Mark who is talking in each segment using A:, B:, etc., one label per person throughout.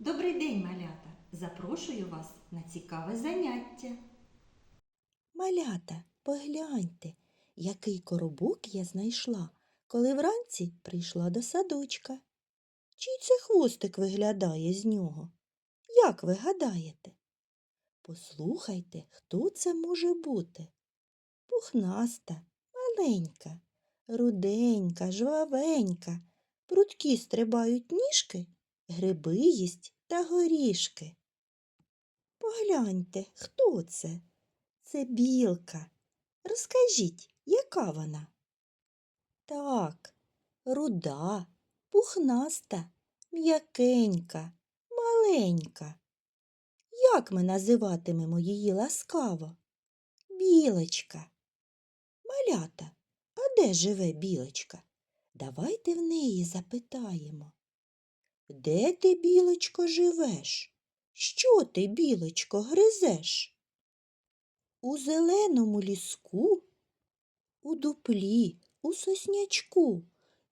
A: Добрий день, малята! Запрошую вас на цікаве заняття.
B: Малята, погляньте, який коробок я знайшла, коли вранці прийшла до садочка. Чий це хвостик виглядає з нього? Як ви гадаєте? Послухайте, хто це може бути? Пухнаста, маленька, руденька, жвавенька, прудкі стрибають ніжки, гриби їсть та горішки. Погляньте, хто це? Це білка. Розкажіть, яка вона? Так, руда, пухнаста, м'якенька, маленька. Як ми називатимемо її ласкаво? Білочка. Малята, а де живе білочка? Давайте в неї запитаємо. Де ти, білочко, живеш? Що ти, білочко, гризеш? У зеленому ліску, у дуплі, у соснячку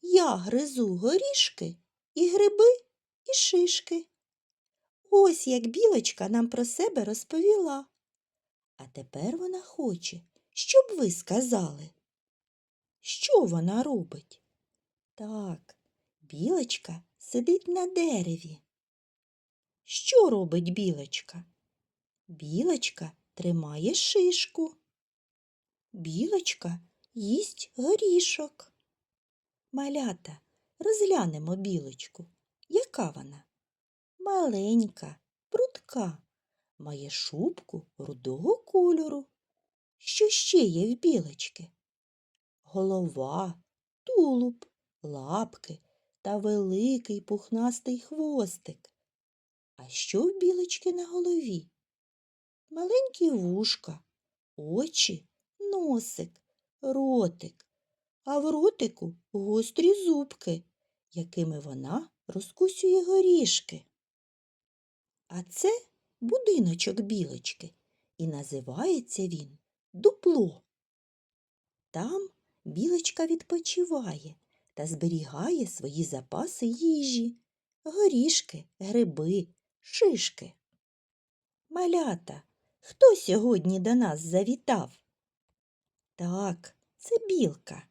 B: я гризу горішки і гриби, і шишки. Ось як білочка нам про себе розповіла. А тепер вона хоче, щоб ви сказали. Що вона робить? Так, білочка сидить на дереві. Що робить білочка? Білочка тримає шишку. Білочка їсть горішок. Малята, розглянемо білочку. Яка вона? Маленька, прудка, має шубку рудого кольору. Що ще є в білочки? Голова, тулуб, лапки та великий пухнастий хвостик. А що в білочки на голові? Маленькі вушка, очі, носик, ротик, а в ротику гострі зубки, якими вона розкусює горішки. А це будиночок білочки, і називається він дупло. Там білочка відпочиває та зберігає свої запаси їжі, горішки, гриби, шишки. Малята, хто сьогодні до нас завітав? Так, це білка.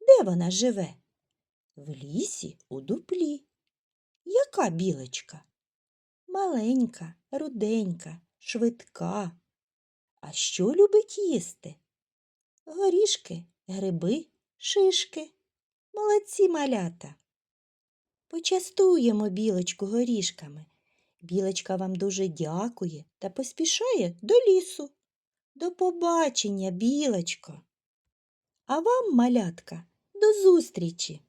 B: Де вона живе? В лісі у дуплі. Яка білочка? Маленька, руденька, швидка. А що любить їсти? Горішки, гриби, шишки. Молодці малята. Почастуємо білочку горішками. Білочка вам дуже дякує та поспішає до лісу. До побачення, білочко. А вам, малятка, до зустрічі!